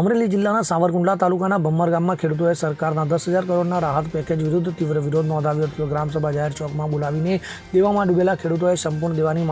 અમરેલી જિલ્લાના સાવરકુંડલા તાલુકાના ભમ્મર ગામમાં ખેડૂતોએ સરકારના દસ હજાર કરોડના રાહત પેકેજ વિરુદ્ધ તીવ્ર વિરોધ નોંધાવ્યો હતો. ગ્રામસભા જાહેર ચોકમાં બોલાવીને દેવામાં ડૂબેલા ખેડૂતોએ સંપૂર્ણ દેવાની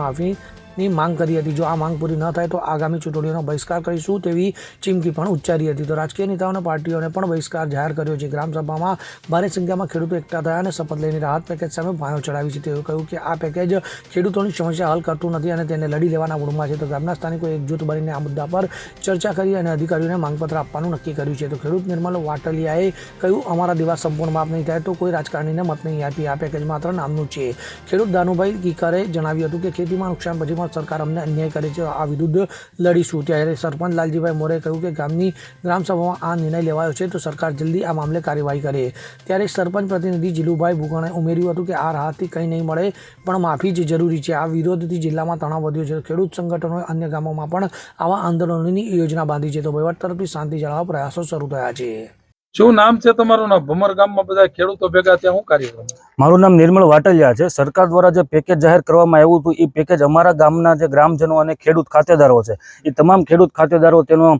માફીની માંગ કરી હતી. જો આ માંગ પૂરી ન થાય તો આગામી ચૂંટણીઓનો બહિષ્કાર કરીશું તેવી ચીમકી પણ ઉચ્ચારી હતી. તો રાજકીય નેતાઓને, પાર્ટીઓને પણ બહિષ્કાર જાહેર કર્યો છે. ગ્રામસભામાં ભારે સંખ્યામાં ખેડૂતો એકઠા થયા અને શપથ લઈને રાહત પેકેજ સામે ભાયો ચડાવી છે. તેઓએ કહ્યું કે આ પેકેજ ખેડૂતોની સમસ્યા હલ કરતું નથી અને તેને લડી લેવાના મૂળમાં છે. તો ગામના સ્થાનિકો એકજૂથ બનીને આ મુદ્દા પર ચર્ચા કરી અને અધિકારીઓને માંગપત્ર આપવાનું નક્કી કર્યું છે. તો ખેડૂત નિર્મલ વાટલિયાએ કહ્યું, અમારા દિવસ સંપૂર્ણ માફ નહીં થાય તો કોઈ રાજકારણીને મત નહીં આપી આ પેકેજ માત્ર નામનું છે. ખેડૂત દાનુભાઈ કિકરે જણાવ્યું હતું કે ખેતીમાં નુકસાન પછી પણ સરકાર અમને અન્યાય કરે છે, આ વિરુદ્ધ લડીશું. ત્યારે સરપંચ લાલજીભાઈ મોરે કહ્યું કે ગામની ગ્રામસભામાં આ નિર્ણય લેવાયો છે, તો સરકાર જલ્દી આ મામલે કાર્યવાહી કરે. ત્યારે સરપંચ પ્રતિનિધિ જીલુભાઈ ભૂગણે ઉમેર્યું હતું કે આ રાહતથી કંઈ નહીં મળે, પણ માફી જ જરૂરી છે. આ વિરોધથી જિલ્લામાં તણાવ વધ્યો છે. ખેડૂત સંગઠનોએ અન્ય ગામોમાં પણ આવા આંદોલનોની યોજના બાંધી છે. તો વહીવટ તરફથી શાંતિ જાળવવા પ્રયાસો શરૂ થયા છે. શું નામ છે તમારું? નામ ભમર ગામમાં બધા ખેડૂતો ભેગા ત્યાં શું કાર્યક્રમ? મારું નામ નિર્મળ વાટલિયા છે. સરકાર દ્વારા જે પેકેજ જાહેર કરવામાં આવ્યું હતું, એ પેકેજ અમારા ગામના જે ગ્રામજનો અને ખેડૂત ખાતેદારો છે, એ તમામ ખેડૂત ખાતેદારો તેનો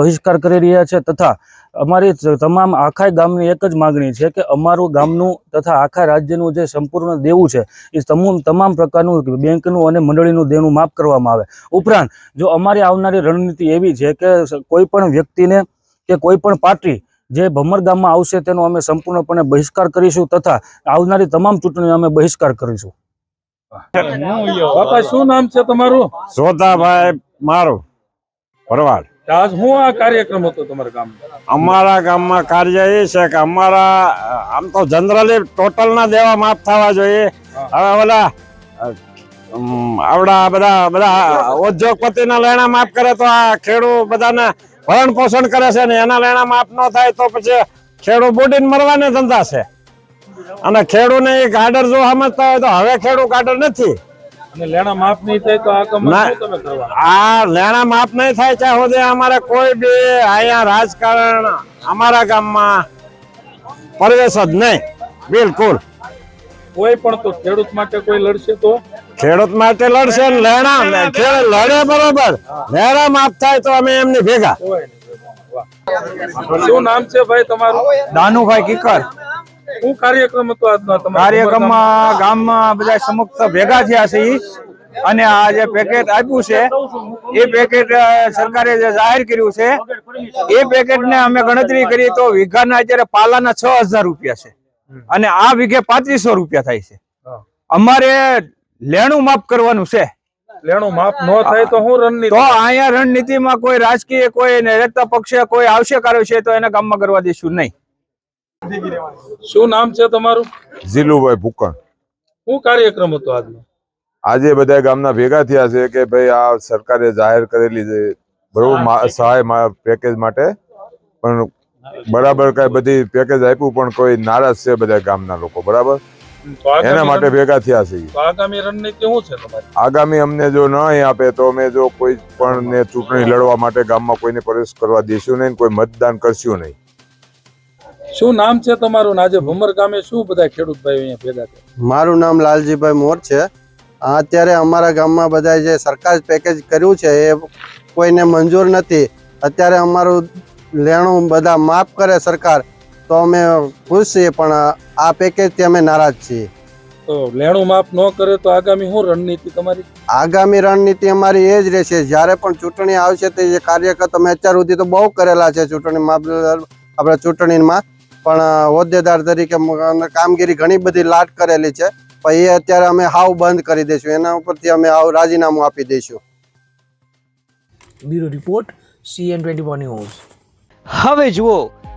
બહિષ્કાર કરી રહ્યા છે તથા અમારી તમામ આખા ગામની એક જ માગણી છે કે અમારું ગામનું તથા આખા રાજ્યનું જે સંપૂર્ણ દેવું છે, એ તમામ તમામ પ્રકારનું બેંકનું અને મંડળીનું દેવું માફ કરવામાં આવે. ઉપરાંત, જો અમારી આવનારી રણનીતિ એવી છે કે કોઈ પણ વ્યક્તિને કે કોઈ પણ પાર્ટી જે ભમર ગામમાં આવશે તેનો અમે સંપૂર્ણપણે બહિષ્કાર કરીશું તથા આવનારી તમામ ચૂંટણીઓ અમે બહિષ્કાર કરીશું. બાપા શું નામ છે તમારું? સોતાભાઈ મારું ભરવાડ. આજ હું આ કાર્યક્રમ હતો તમારા ગામમાં? અમારા ગામમાં કાર્ય એ છે કે અમારા આમ તો જનરલી ટોટલ ના દેવા માફ થવા જોઈએ. હવે ઓલા આવડા બધા બધા ઉદ્યોગપતિના લેણા માફ કરે તો આ ખેડૂત બધાને ભરણ પોષણ કરે છે ને એના લેણા માફ ન થાય તો પછી ખેડૂત બુડીને મરવાને ધંધા છે. અને ખેડૂને એ ગાડર જો સમજતા હોય તો હવે ખેડૂત ગાડર નથી. લેણા માફ નહીં થાય તો આ લેણા માફ નહીં થાય ત્યાં સુધી અમારે કોઈ બી અહીંયા રાજકારણ અમારા ગામમાં પ્રવેશ જ નહીં. બિલકુલ. કોઈ પણ તો ખેડૂત માટે કોઈ લડશે તો? ખેડૂત માટે લડશે લેણા લડે બરોબર. લેણા માફ થાય તો અમે એમને ભેગા. શું નામ છે ભાઈ તમારું? દાનુભાઈ કિકર. શું કાર્યક્રમ હતો આજનો તમારા? કાર્યક્રમમાં ગામમાં બધા સમક્ષ ભેગા થયા છે અને આ જે પેકેટ આપ્યું છે એ પેકેટ સરકારે જે જાહેર કર્યું છે એ પેકેટ ને અમે ગણતરી કરી તો વીઘાના અત્યારે પાલાના છ હજાર રૂપિયા છે. અને આ વીઘે પાંત્રીસો રૂપિયા થાય છે. અમારે લેણું માફ કરવાનું છે. લેણું માફ ન થાય તો હું રણનીતિ તો અહીંયા રણનીતિમાં કોઈ રાજકીય કોઈ રહેતા પક્ષે કોઈ આવશે કર્યો છે તો એને કામમાં કરવા દઈશું નહીં. શું નામ છે તમારું? ઝીલુભાઈ ભૂકણ. શું કાર્યક્રમ હતો આજનો? આજે બધા ગામના ભેગા થયા છે કે ભાઈ આ સરકારે જાહેર કરેલી છે. બરોબર મા- સહાય મા- પેકેજ માટે. પણ બરાબર કઈ બધી પેકેજ આપ્યું પણ કોઈ નારાજ છે બધા ગામના લોકો બરાબર? એના માટે ભેગા થયા છે આગામી રણનીતિ શું છે તમારી? આગામી અમને જો નહીં આપે તો અમે જો કોઈ પણ ને ચૂંટણી લડવા માટે ગામમાં કોઈને પ્રવેશ કરવા દેશું નહીં કોઈ મતદાન કરશું નહીં. શું નામ છે તમારું? આજે ભમર ગામે શું બધા ખેડૂત ભાઈ અહીંયા ભેગા થયા? મારું નામ લાલજીભાઈ મોર છે. આ અત્યારે અમારા ગામમાં બધા જે સરકાર પેકેજ કર્યું છે એ કોઈને મંજૂર નથી. અત્યારે અમારું લેણું બધા માફ કરે સરકાર. તો અમે ખુશ છીએ પણ આ પેકેજથી અમે નારાજ છીએ. તો લેણું માફ ન કરે તો આગામી શું રણનીતિ તમારી? આગામી રણનીતિ અમારી એ જ રહેશે. જ્યારે પણ ચૂંટણી આવશે તે જે કાર્યકર અમે અત્યાર સુધી તો બહુ કરેલા છે ચૂંટણીમાં આપણે ચૂંટણીમાં. પણ હોદ્દેદાર તરીકે કામગીરી ઘણી બધી લાટ કરેલી છે. પણ એ અત્યારે અમે હાવ બંધ કરી દઈશું. એના ઉપરથી અમે હાવ રાજીનામું આપી દઈશું. Bureau report CN twenty news હવે જુઓ